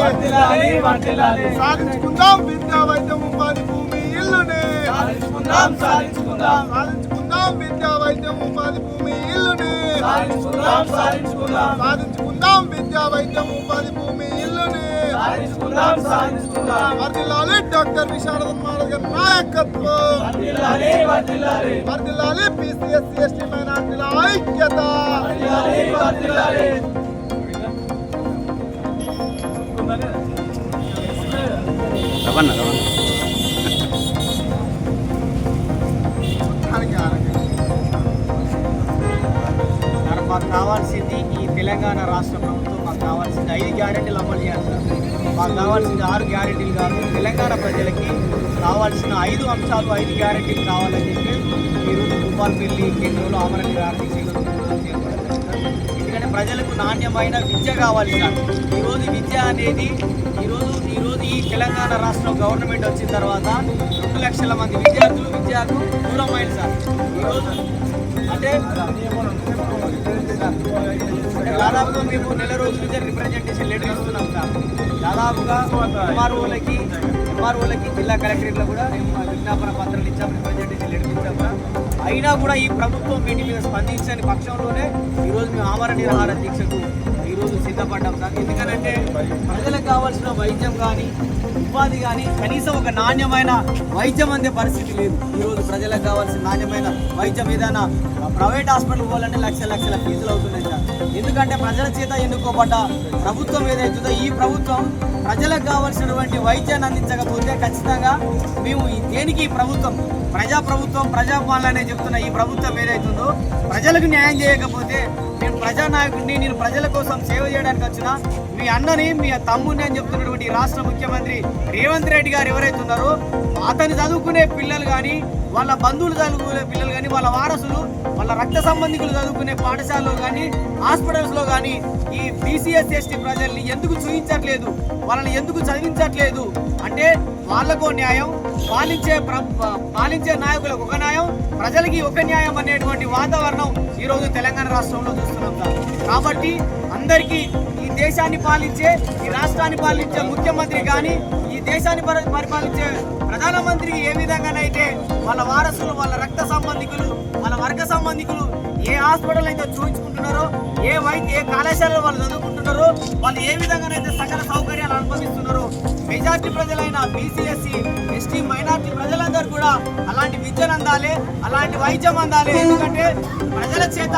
వర్ధిల్లాలి, వర్ధిల్లాలి. సాధించుకుందాం విద్యా వైద్యం ఉపాధి భూమి ఇల్లుని సాధించుకుందాం, సాధించుకుందాం. విద్యా వైద్యం ఉపాధి భూమి ఇల్లుని సాధించుకుందాం, విద్యా వైద్యం ఉపాధి భూమి ఇల్లుని. వర్దిల్లాలి డాక్టర్ విశారద మాడగ నాయకత్వం. వర్దిల్లాలి పీసీఎస్ ఎస్టీ మైనార్టీల ఐక్యత కావాల్సింది ఈ తెలంగాణ రాష్ట్ర ప్రభుత్వం. మాకు కావాల్సింది ఐదు గ్యారెంటీలు అమలు చేయాలి సార్. మాకు కావాల్సింది ఆరు గ్యారెంటీలు కాదు. తెలంగాణ ప్రజలకి కావాల్సిన ఐదు అంశాలు ఐదు గ్యారెంటీలు కావాలని చెప్పి ఈరోజు భూపాల్పల్లి కేంద్రంలో ఆమరణ ఆర్థిక ఎందుకంటే ప్రజలకు నాణ్యమైన విద్య కావాలి సార్. ఈరోజు విద్య అనేది ఈరోజు ఈరోజు ఈ తెలంగాణ రాష్ట్రం గవర్నమెంట్ వచ్చిన తర్వాత రెండు లక్షల మంది విద్యార్థులు విద్యార్థులు దూరమైన సార్. ఈరోజు అంటే దాదాపుగా మేము నెల రోజుల నుంచి రిప్రజెంటేషన్ లెటర్ ఇస్తున్నాం సార్. దాదాపుగా ఎంఆర్ఓలకి ఎంఆర్ఓలకి జిల్లా కలెక్టరేట్లో కూడా మేము విజ్ఞాపన పత్రాలు ఇచ్చాం రిప్రజెంటేషన్ లెటర్ ఇచ్చాం సార్. అయినా కూడా ఈ ప్రభుత్వం వీటి మీద స్పందించని పక్షంలోనే ఈరోజు మేము ఆమరణ నిరాహార దీక్షకు ఈరోజు సిద్ధపడ్డాం సార్. ఎందుకంటే ప్రజలకు కావాల్సిన వైద్యం కానీ ఉపాధి కానీ కనీసం ఒక నాణ్యమైన వైద్యం అందే పరిస్థితి లేదు. ఈరోజు ప్రజలకు కావాల్సిన నాణ్యమైన వైద్యం ఏదైనా ప్రైవేట్ హాస్పిటల్ పోవాలంటే లక్ష లక్షల ఫీజులు అవుతున్నాయి సార్. ఎందుకంటే ప్రజల చేత ఎన్నుకోబడ్డ ప్రభుత్వం ఏదైతుందో ఈ ప్రభుత్వం ప్రజలకు కావాల్సినటువంటి వైద్యాన్ని అందించకపోతే ఖచ్చితంగా మేము దేనికి ఈ ప్రభుత్వం ప్రజా ప్రభుత్వం ప్రజాపాలన అనే చెప్తున్న ఈ ప్రభుత్వం ఏదైతుందో ప్రజలకు న్యాయం చేయకపోతే ప్రజానాయకుడిని నేను ప్రజల కోసం సేవ చేయడానికి వచ్చిన మీ అన్నని మీ తమ్ముడిని అని చెప్తున్నటువంటి ఈ రాష్ట్ర ముఖ్యమంత్రి రేవంత్ రెడ్డి గారు ఎవరైతే ఉన్నారో అతను చదువుకునే పిల్లలు కానీ వాళ్ళ బంధువులు చదువుకునే పిల్లలు కానీ వాళ్ళ వారసులు వాళ్ళ రక్త సంబంధికులు చదువుకునే పాఠశాలలో కానీ హాస్పిటల్స్లో కానీ ఈ బీసీఎస్ ఎస్టీ ప్రజల్ని ఎందుకు చూపించట్లేదు వాళ్ళని ఎందుకు చదివించట్లేదు? అంటే వాళ్ళకో న్యాయం పాలించే ప్ర- పాలించే నాయకులకు ఒక న్యాయం ప్రజలకి ఒక న్యాయం అనేటువంటి వాతావరణం ఈరోజు తెలంగాణ రాష్ట్రంలో చూస్తున్నాం కాబట్టి అందరికీ ఈ దేశాన్ని పాలించే ఈ రాష్ట్రాన్ని పాలించే ముఖ్యమంత్రి కానీ ఈ దేశాన్ని పరిపాలించే ప్రధానమంత్రికి ఏ విధంగానైతే వాళ్ళ వారసులు వాళ్ళ రక్త సంబంధికులు వాళ్ళ వర్గ సంబంధికులు ఏ హాస్పిటల్ అయితే చూపించుకుంటున్నారో ఏ వైద్య ఏ కళాశాలలో వాళ్ళు చదువుకుంటున్నారో వాళ్ళు ఏ విధంగానైతే సకల సౌకర్యాలు అనుభవిస్తున్నారో మెజార్టీ ప్రజలైన బీసీఎస్సీ ఎస్టీ మైనార్టీ ప్రజలందరూ కూడా అలాంటి విద్యను అందాలి అలాంటి వైద్యం అందాలి. ఎందుకంటే ప్రజల చేత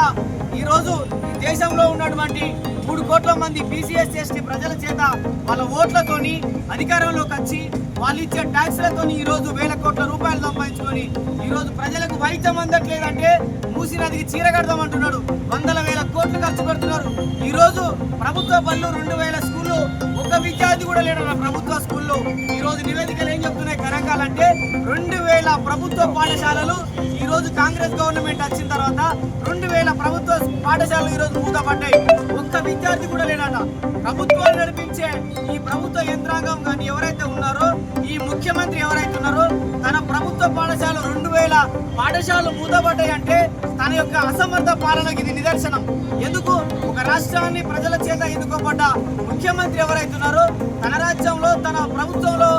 ఈరోజు ఈ దేశంలో ఉన్నటువంటి మూడు కోట్ల మంది బీసీఎస్ ఎస్టీ ప్రజల చేత వాళ్ళ ఓట్లతోని అధికారంలోకి వచ్చి వాళ్ళు ఇచ్చే ట్యాక్స్లతోని ఈరోజు వేల కోట్ల రూపాయలు సంపాదించుకొని ఈరోజు ప్రజలకు వైద్యం అందట్లేదంటే మూసి నదికి చీర కడదామంటున్నాడు. వందల వేల కోట్లు ఖర్చు పెడుతున్నారు. ఈరోజు ప్రభుత్వ పనులు రెండు వేల స్కూళ్ళు ఒక విద్యార్థి కూడా లేడన్న ప్రభుత్వ పాఠశాలలు ఈరోజు నివేదికలు ఏం చెప్తున్నాయి? కరంకాలంటే రెండు వేల ప్రభుత్వ పాఠశాలలు ఈరోజు కాంగ్రెస్ గవర్నమెంట్ వచ్చిన తర్వాత రెండు వేల ప్రభుత్వ పాఠశాలలు ఈరోజు మూతపడ్డాయి. ఒక్క విద్యార్థి కూడా లేడట ప్రభుత్వాలు నడిపించే ఈ ప్రభుత్వ యంత్రాంగం కానీ ఎవరైతే ఉన్నారో ఈ ముఖ్యమంత్రి ఎవరైతే ఉన్నారో తన ప్రభుత్వ పాఠశాల రెండు వేల పాఠశాలలు మూతపడ్డాయి అంటే తన యొక్క అసమర్థ పాలనకి ఇది నిదర్శనం. ఎందుకు? ఒక రాష్ట్రాన్ని ప్రజల చేత ఎన్నుకోబడ్డ ముఖ్యమంత్రి ఎవరైతున్నారో తన రాజ్యంలో తన ప్రభుత్వంలో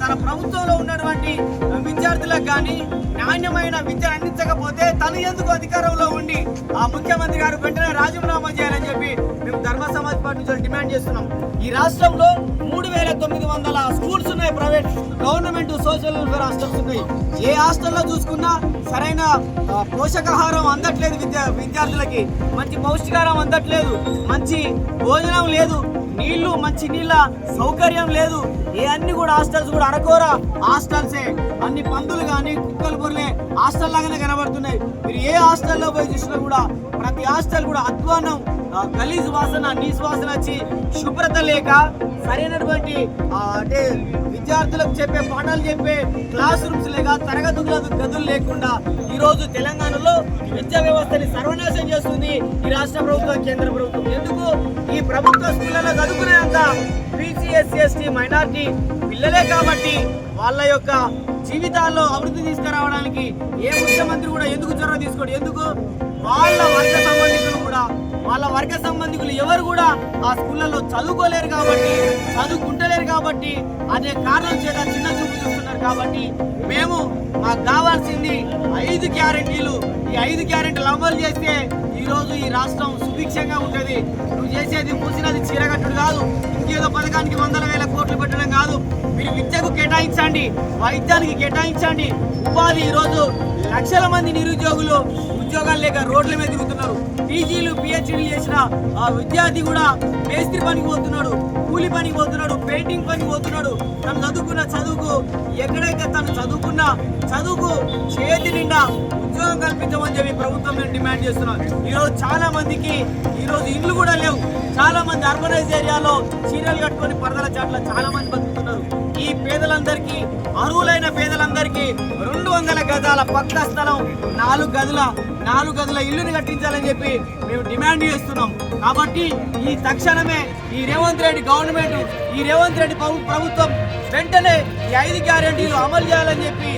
తన ప్రభుత్వంలో ఉన్నటువంటి విద్యార్థులకు కానీ నాణ్యమైన విద్య అందించకపోతే తను ఎందుకు అధికారంలో ఉండి ఆ ముఖ్యమంత్రి గారు వెంటనే రాజీనామా చేయాలని చెప్పి మేము ధర్మ సమాజ్ పార్టీ నుంచి డిమాండ్ చేస్తున్నాం. ఈ రాష్ట్రంలో మూడు వేల రకాల స్కూల్స్ ఉన్నాయి private government social welfare hostels ఉన్నాయి. ఏ హాస్టల్లో చూసుకున్నా సరైన పోషకాహారం అందట్లేదు విద్యా విద్యార్థులకి. మంచి పౌష్టికాహారం అందట్లేదు. మంచి భోజనం లేదు. నీళ్ళు మంచి నీళ్ళ సౌకర్యం లేదు. ఏ అన్ని కూడా హాస్టల్స్ కూడా అరకోర. హాస్టల్సే. అన్ని పందులు కానీ కుక్కలు పొరలే హాస్టల్ లాగానే కనబడుతున్నాయి. మీరు ఏ హాస్టల్లో పోయి చూసినా కూడా ప్రతి హాస్టల్ కూడా అధ్వానం. ఆ, గలీజ్ వాసన నీస్ వాసన వచ్చి శుభ్రత లేక సరైనటువంటి అంటే విద్యార్థులకు చెప్పే పాఠాలు చెప్పే క్లాస్ రూమ్స్ లేక తరగతి గదులు లేకుండా ఈరోజు తెలంగాణలో విద్యా వ్యవస్థని సర్వనాశం చేస్తుంది ఈ రాష్ట్ర ప్రభుత్వం కేంద్ర ప్రభుత్వం. ఎందుకు? ఈ ప్రభుత్వ స్కూళ్ళలో చదువుకునేంత బీసీఎస్సీ ఎస్టీ మైనార్టీ పిల్లలే కాబట్టి వాళ్ళ యొక్క జీవితాల్లో అభివృద్ధి తీసుకురావడానికి ఏ ముఖ్యమంత్రి కూడా ఎందుకు చొరవ తీసుకోడు? ఎందుకు? వాళ్ళ వర్గ సంబంధికులు కూడా వాళ్ళ వర్గ సంబంధికులు ఎవరు కూడా ఆ స్కూళ్ళలో చదువుకోలేరు కాబట్టి చదువుకుంటలేరు కాబట్టి అనే కారణం చేత చిన్న చూపు చూస్తున్నారు. కాబట్టి మేము మాకు కావాల్సింది ఐదు గ్యారెంటీలు. ఈ ఐదు గ్యారంటీలు అమలు చేస్తే ఈరోజు ఈ రాష్ట్రం సుభిక్షంగా ఉంటుంది. నువ్వు చేసేది మూసినది చీరగట్టుడు కాదు. ఇంకేదో పథకానికి వందల వేల కోట్లు పెట్టడం కాదు. మీరు విద్యకు కేటాయించండి వైద్యానికి కేటాయించండి. ఉపాధి ఈరోజు లక్షల మంది నిరుద్యోగులు ఉద్యోగాలు లేక రోడ్ల మీద తిరుగుతున్నారు పీజీలు పిహెచ్డీలు చేసిన ఆ విద్యార్థి కూడా మేస్త్రి పనికి పోతున్నాడు కూలి పనికి పోతున్నాడు పెయింటింగ్ పనికి పోతున్నాడు. తను చదువుకున్న చదువుకు ఎక్కడైతే తను చదువుకున్న చదువుకు చేతి నిండా ఉద్యోగం కల్పించమని చెప్పి ప్రభుత్వం నేను డిమాండ్ చేస్తున్నాను ఈరోజు చాలా మందికి ఈరోజు ఇండ్లు కూడా లేవు. చాలా మంది అర్బనైజ్ ఏరియాలో చీరలు కట్టుకొని పరదల చాట్ల చాలా మంది బతుకుతున్నారు. ఈ పేదలందరికీ అర్హులైన పేదలందరికీ రెండు వందల గజాల పక్క స్థలం నాలుగు గదుల నాలుగు గదుల ఇల్లుని కట్టించాలని చెప్పి మేము డిమాండ్ చేస్తున్నాం. కాబట్టి ఈ తక్షణమే ఈ రేవంత్ రెడ్డి గవర్నమెంట్ ఈ రేవంత్ రెడ్డి ప్రభుత్వం వెంటనే ఈ ఐదు గ్యారెంటీలు అమలు చేయాలని చెప్పి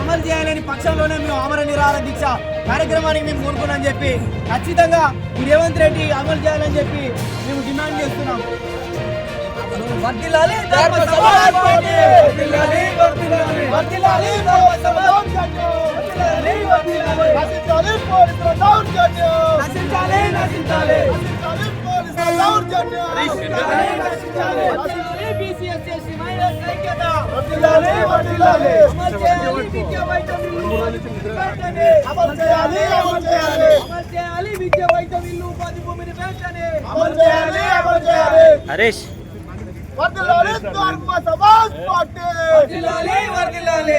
అమలు చేయాలని పక్షంలోనే మేము అమర నిరాహార దీక్ష కార్యక్రమానికి మేము కోరుకున్నాం చెప్పి ఖచ్చితంగా ఈ రేవంత్ రెడ్డి అమలు చేయాలని చెప్పి మేము డిమాండ్ చేస్తున్నాం. వర్ధిల్లాలి ధర్మ సమాజ్ పార్టీ! వర్ధిల్లాలి, వర్ధిల్లాలి. వర్ధిల్లాలి ధర్మ సమాజ్ పార్టీ! వర్ధిల్లాలి, వర్ధిల్లాలి. నశించాలి పోలీసుల దౌర్జన్యం! నశించాలి నశించాలి నశించాలి పోలీసుల దౌర్జన్యం! నశించాలి నశించాలి వర్ధిల్లాలి BCS చేసి మహిళలకు ఐక్యత! వర్ధిల్లాలి, వర్ధిల్లాలి. అమలు చేయాలి విద్యా వైద్యం ఇల్లు వెంటనే! అమలు చేయాలి, అమలు చేయాలి. అమలు చేయాలి విద్యా వైద్యం ఇల్లు ఉపాధి భూమిని వెంటనే అమలు చేయాలి, అమలు చేయాలి. హరీష్ వర్ధిల్లాలి ధర్మ సమాజ్ పార్టీ వర్ధిల్లాలి వర్ధిల్లాలి